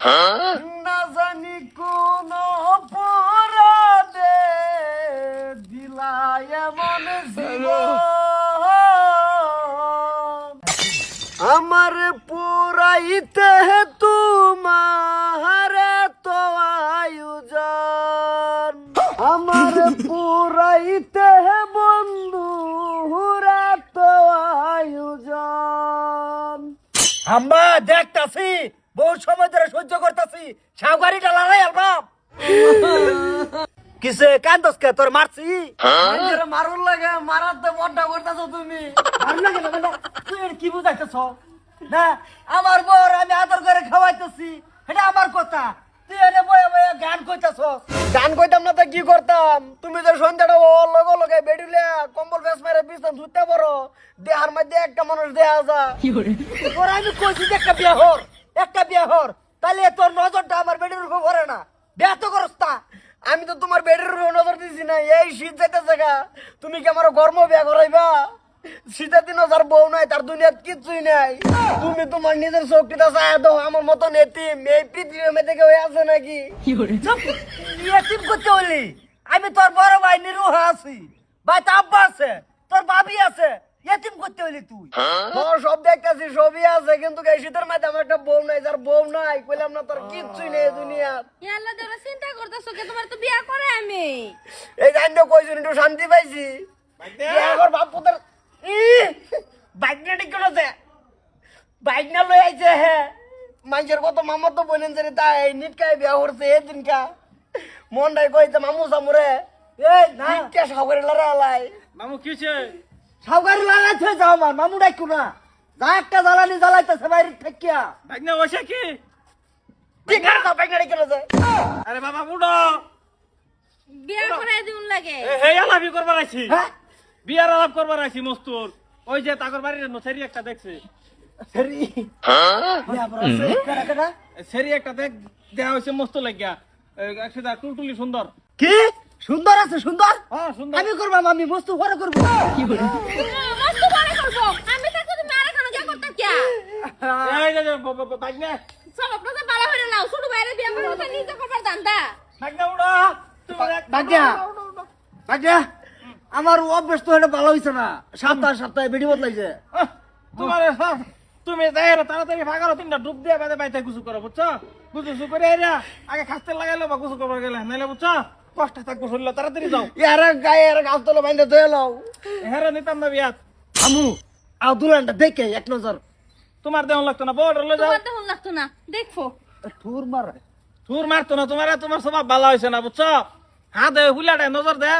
না জানি কোন অপরাধে দিলাই এমন আমার পুরাইতে তোমার তো আয়োজন। আমার পুরাইতে বন্ধু তো আয়োজন। আমরা দেখতাছি। বহু সময় ধরে সহ্য করতাছি। সাউগারিটা লড়াই আলবাম। কিসে? কান্দস কে তোর মারছি? মারুন লাগে মারার তো বড্ডা করতেছো তুমি। মারুন লাগে না বেটা? কি বুঝাইতেছ? না আমার বর আমি আদর করে খাওয়াইতেছি। এটা আমার কথা। তুই এনে বয়ে বয়ে গান কইতাছ গান কইতাম না তো কি করতাম? তুমি তো সন্ধ্যাটা ও লগে লগে বেডুলে কম্বল বেশ মেরে বিছান ধুতে পারো। দেহার মধ্যে একটা মানুষ দেয়া যা তোর আমি কইছি যে একটা বিয়া হর একটা বিয়া হর তাহলে তোর নজরটা আমার বেডের উপর পড়ে না। বিয়া তো করস তা আমি তো তোমার বেডের উপর নজর দিছি না। এই শীত যাইতেছে গা। তুমি কি আমার গর্ম বিয়া করাইবা? শীতের দিনও যার বউ নাই তার দুনিয়াত কিচ্ছুই নাই। তুমি তোমার নিজের শক্তিটা চায় দাও। আমার মতো নেতিম এই পৃথিবীর মধ্যে কেউ আছে নাকি? চুপ, এতিম করতে হলি। আমি তোর বড় ভাই নিরুহা আছি। ভাই তো আব্বা আছে তোর ভাবি আছে। এতিম করতে হলি তুই। তোর সব দেখতেছি সবই আছে কিন্তু এই শীতের মধ্যে আমার একটা বউ নাই যার বউ নাই কইলাম না তোর কিচ্ছুই নেই এই দুনিয়াত ইয়াল্লা দেবরা চিন্তা করতেছো কে? তোমার তো বিয়া করে আমি। এই জানি কইছুন একটু শান্তি পাইছি। এখন বাপ পুতার বাইক না ঠিক করেছে। বাইক না লই আইছে হ্যাঁ মানুষের কত মামার তো বোনেন যে তাই নিটকাই বিয়া করছে এই দিনকা। মনটাই কইছে মামু সামুরে এই নিটকা সাগরে লড়ালাই মামু কিছে সাগরে লড়াইছে যাও আমার মামু ডাকু না। যা একটা জ্বালানি জ্বালাইতেছে বাইরে থাকিয়া। ভাগনা বসে কি? ঠিক আছে বাইক না ঠিক করেছে আরে বাবা বুড়ো বিয়া করে দিউন লাগে। হে আলাপি করবার আইছি। হ্যাঁ? বিয়ার আলাপ করবার আইছি মস্তুর। ওই যে তাকর বাড়ির নছেরি একটা দেখছে। সরি? কেডা সেরি একটা দেখ দেয়া হইছে মস্ত লাগিয়া। একসাথে টুলটুলি সুন্দর। কি? সুন্দর আছে সুন্দর? হ্যাঁ সুন্দর। আমি করবাম আমি বস্তু পরে করব। করব? কি বালা হয়ে আমার অভ্যস্ত এটা ভালো হয়েছে না। সপ্তাহ সপ্তাহে বেড়ি বদলাইছে। তোমার তুমি যাই তাড়াতাড়ি ভাগারো তিনটা ডুব দিয়ে বাদে বাইতে গুছু করো বুঝছ? গুছু করে আগে খাস্তে লাগাইলো বা গুছু করবার গেলে নাইলে বুঝছ? কষ্ট থাকব শরীর তাড়াতাড়ি যাও। ইয়ার গায়ে এর গাছ তলে বাইন্দে ধুয়ে লও হেরে নিতাম না বিয়াত। আমু আও দুলানটা দেখে এক নজর। তোমার দেহন লাগতো না বড় লয়ে যাও। তোমার তখন লাগতো না দেখো। ঠুর মার। ঠুর মারতো না তোমার তোমার স্বভাব ভালো হয়েছে না বুঝছ? হাত হুলাটায় নজর দে।